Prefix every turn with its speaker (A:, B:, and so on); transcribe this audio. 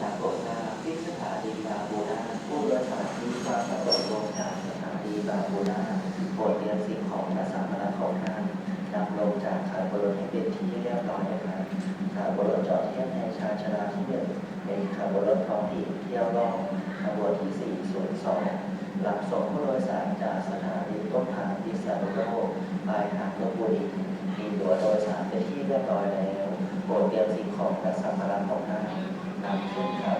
A: ชาโปรดทราบที่สถานีบางปูนาผู้โดยสารที่ความประสงค์ลงจากสถานีบางปูนาโปรดเตรียมสิ่งของและสัมภาระของท่านนำลงจากขบวนรถให้เป็นที่เรียบร้อยนะครับขบวนรถจอดเทียบในชาชาลาที่หนึ่งเป็นขบวนรถท้องถิ่นเที่ยวรอบขบวนที่402รับส่งผู้โดยสารจากสถานีต้นทางพิษณุโลกปลายทางลบบุรีมีตัวโดยสารเป็นที่เรียบร้อยแล้วโปรดเตรียมสิ่งของและสัมภาระของท่าน Thank you.